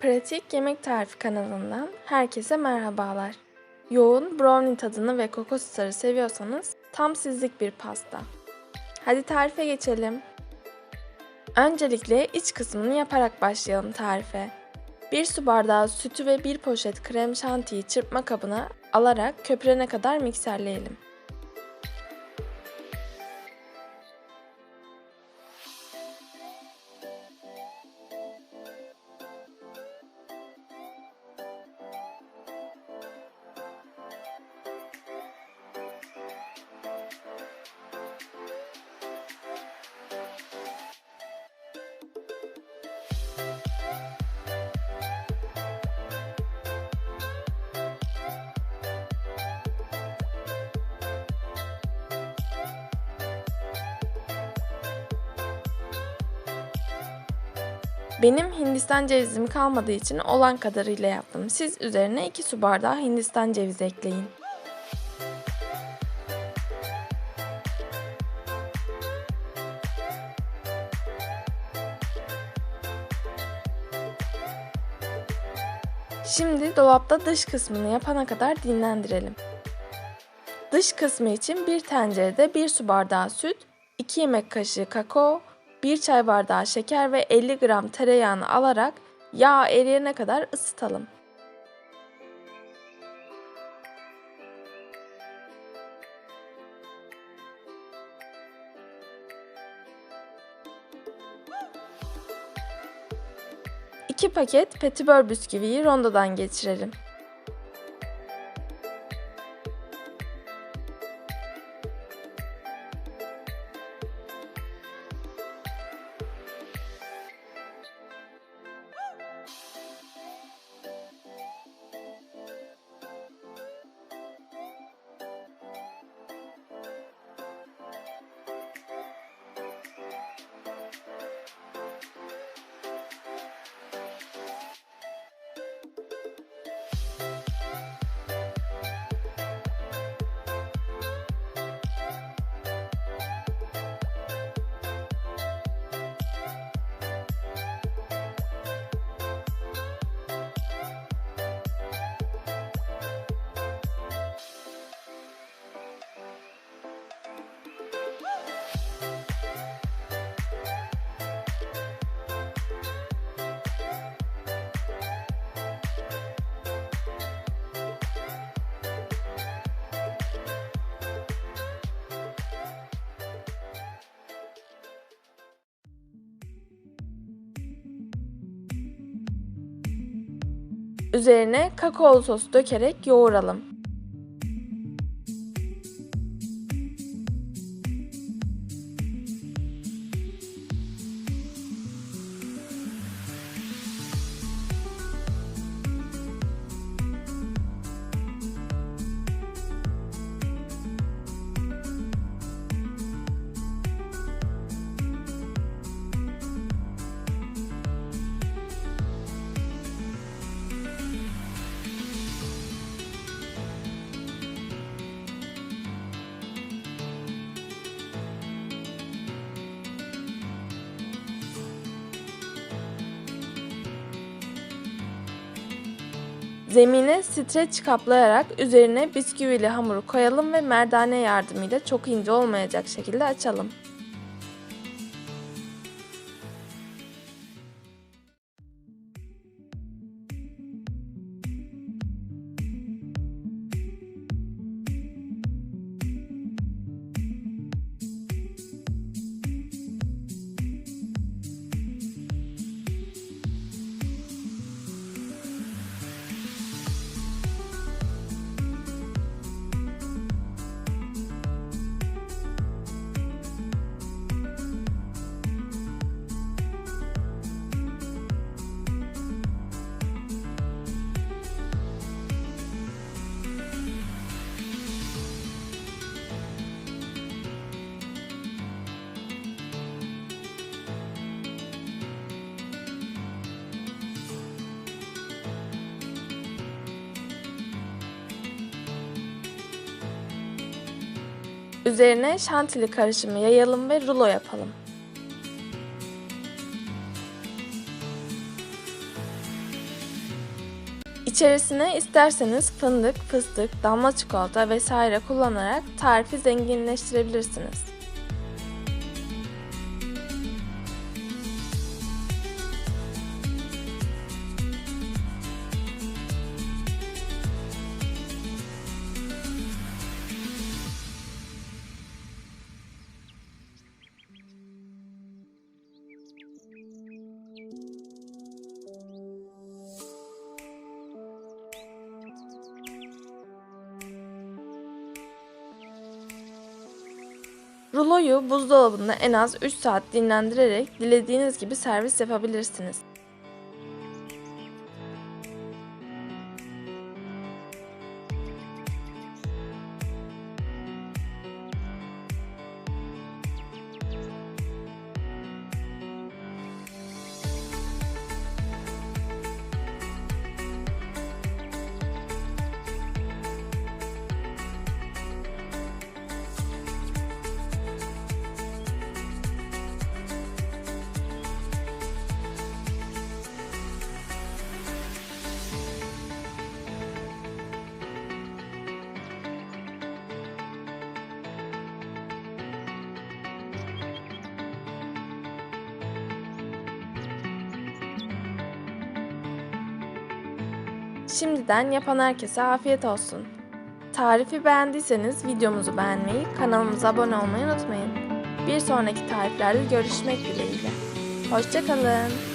Pratik Yemek Tarifi kanalından herkese merhabalar. Yoğun brownie tadını ve kokos starı seviyorsanız tam sizlik bir pasta. Hadi tarife geçelim. Öncelikle iç kısmını yaparak başlayalım tarife. 1 su bardağı sütü ve 1 poşet krem şantiyi çırpma kabına alarak köpürene kadar mikserleyelim. Benim Hindistan cevizim kalmadığı için olan kadarıyla yaptım. Siz üzerine 2 su bardağı Hindistan cevizi ekleyin. Şimdi dolapta dış kısmını yapana kadar dinlendirelim. Dış kısmı için bir tencerede 1 su bardağı süt, 2 yemek kaşığı kakao, 1 çay bardağı şeker ve 50 gram tereyağını alarak yağ eriyene kadar ısıtalım. İki paket petibör bisküviyi rondodan geçirelim. Woo! Üzerine kakaolu sos dökerek yoğuralım. Zemine streç kaplayarak üzerine bisküvili hamuru koyalım ve merdane yardımıyla çok ince olmayacak şekilde açalım. Üzerine şantili karışımı yayalım ve rulo yapalım. İçerisine isterseniz fındık, fıstık, damla çikolata vesaire kullanarak tarifi zenginleştirebilirsiniz. Ruloyu buzdolabında en az 3 saat dinlendirerek dilediğiniz gibi servis yapabilirsiniz. Şimdiden yapan herkese afiyet olsun. Tarifi beğendiyseniz videomuzu beğenmeyi, kanalımıza abone olmayı unutmayın. Bir sonraki tariflerde görüşmek dileğiyle. Hoşçakalın.